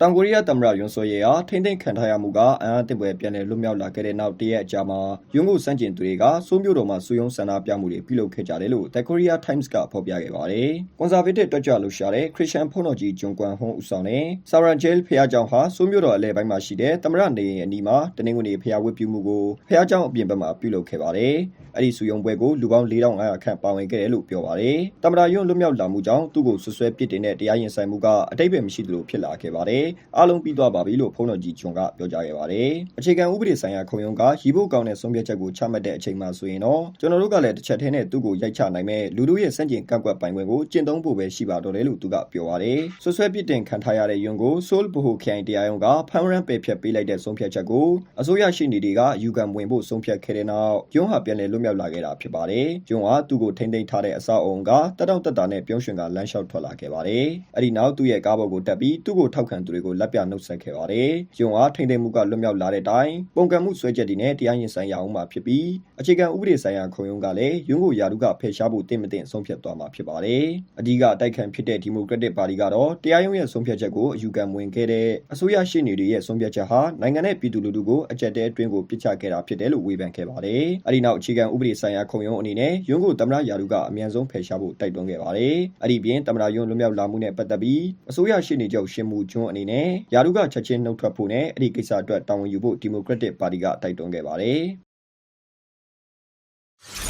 တောင်ကိုရီးယားသမ္မတယွန်ဆွေရဲ့အားထိမ့်သိမ့်ခံထားရမှုကအံအားသင့်ပွဲပြန်လည်လွတ်မြောက်လာခဲ့တဲ့နောက်တရက်အကြာမှာယွန်ကိုစန့်ကျင်သူတွေကစိုးမျိုးတော်မှာစုယုံဆန္ဒပြမှုတွေပြုလုပ်ခဲ့ကြတယ်လို့ The Korea Times ကဖော်ပြခဲ့ပါတယ်။ Conservative တွက်ကြလှုပ်ရှားတဲ့ Christian ဖုန်တော်ကြီးဂျွန်ကွမ်ဟွန်းဦးဆောင်တဲ့ Saran Jail ဖျားကြောင်ဟာစိုးမျိုးတော်အလဲပိုင်းမှာရှိတဲ့သမ္မတနေရင်အနီးမှာတနင်္ဂနွေဖျားဝတ်ပြုမှုကိုဖျားကြောင်အပြင်ဘက်မှာပြုလုပ်ခဲ့ပါတယ်။အဲ့ဒီစုယုံပွဲကိုလူပေါင်း4500ခန့်ပါဝင်ခဲ့တယ်လို့ပြောပါတယ်။သမ္မတယွန်လွတ်မြောက်လာမှုကြောင့်သူ့ကိုဆွဆွဲပစ်တင်တဲ့တရားရင်ဆိုင်မှုကအတိတ်ပဲမရှိသလိုဖြစ်လာခဲ့ပါတယ်အားလုံးပြီးသွားပါပြီလို့ဖုန်းတော်ကြီးဂျွန်ကပြောကြားခဲ့ပါတယ်။အခြေခံဥပဒေဆိုင်ရာခုံရုံးကရီဖို့ကောင်းတဲ့ဆုံးဖြတ်ချက်ကိုချမှတ်တဲ့အချိန်မှဆိုရင်တော့ကျွန်တော်တို့ကလည်းတစ်ချက်တည်းနဲ့သူ့ကိုရိုက်ချနိုင်မဲ့လူတို့ရဲ့စန့်ကျင်ကန့်ကွက်ပိုင်ခွင့်ကိုကျင့်သုံးဖို့ပဲရှိပါတော့တယ်လို့သူကပြောပါတယ်။ဆွဆွဲပစ်တင်ခံထားရတဲ့ယွန်ကိုဆိုးလ်ဘဟိုခိုင်တရားရုံးကဖမ်းရမ်းပယ်ဖျက်ပေးလိုက်တဲ့ဆုံးဖြတ်ချက်ကိုအစိုးရရှိနေတွေကယူခံဝင်ဖို့ဆုံးဖြတ်ခဲ့တဲ့နောက်ယွန်ဟာပြန်လည်လွတ်မြောက်လာခဲ့တာဖြစ်ပါတယ်။ယွန်ဟာသူ့ကိုထိမ့်သိမ်းထားတဲ့အဆောက်အုံကတက်တောင့်တက်တာနဲ့ပြုံးရွှင်ကလမ်းလျှောက်ထွက်လာခဲ့ပါတယ်။အဲ့ဒီနောက်သူ့ရဲ့ကားပေါ်ကိုတက်ပြီးသူ့ကိုထောက်ခံသူတွေကိုလက်ပြနှုတ်ဆက်ခဲ့ပါတယ်။ယွန်ဟာထိမ့်သိမ်းမှုကလွတ်မြောက်လာတဲ့အတိုင်းပုံကံမှုဆွဲချက်တွေနဲ့တရားရင်ဆိုင်ရအောင်မှာဖြစ်ပြီးအခြေခံဥပဒေဆိုင်ရာခုံရုံးကလည်းယွန်ကိုယာရုကဖယ်ရှားဖို့တင့်မတင်ဆုံးဖြတ်သွားမှာဖြစ်ပါတယ်။အဓိကအတိုက်ခံဖြစ်တဲ့ဒီမိုကရက်တစ်ပါတီကတော့တရားရုံးရဲ့ဆုံးဖြတ်ချက်ကိုအယူခံဝင်ခဲ့တဲ့အစိုးရရှိနေတွေရဲ့ဆုံးဖြတ်ချက်ဟာနိုင်ငံနဲ့ပြည်သူလူထုကိုအကြက်တဲအတွင်းကိုပစ်ချခဲ့တာဖြစ်တယ်လို့ဝေဖန်ခဲ့ပါတယ်။အဲဒီနောက်အခြေခံဥပဒေဆိုင်ရာခုံရုံးအနေနဲ့ယွန်းကိုသမ္မတယာရုကအမြန်ဆုံးဖယ်ရှားဖို့တိုက်တွန်းခဲ့ပါတယ်။အဲဒီပြင်သမ္မတယွန်းလွတ်မြောက်လာမှုနဲ့ပတ်သက်ပြီးအစိုးရရှိနေချုပ်ရှင်မူကျွန်းအနေနဲ့ယာရုကချက်ချင်းနှုတ်ထွက်ဖို့နဲ့အဲ့ဒီကိစ္စအတွက်တာဝန်ယူဖို့ဒီမိုကရက်တစ်ပါတီကတိုက်တွန်းခဲ့ပါတယ်။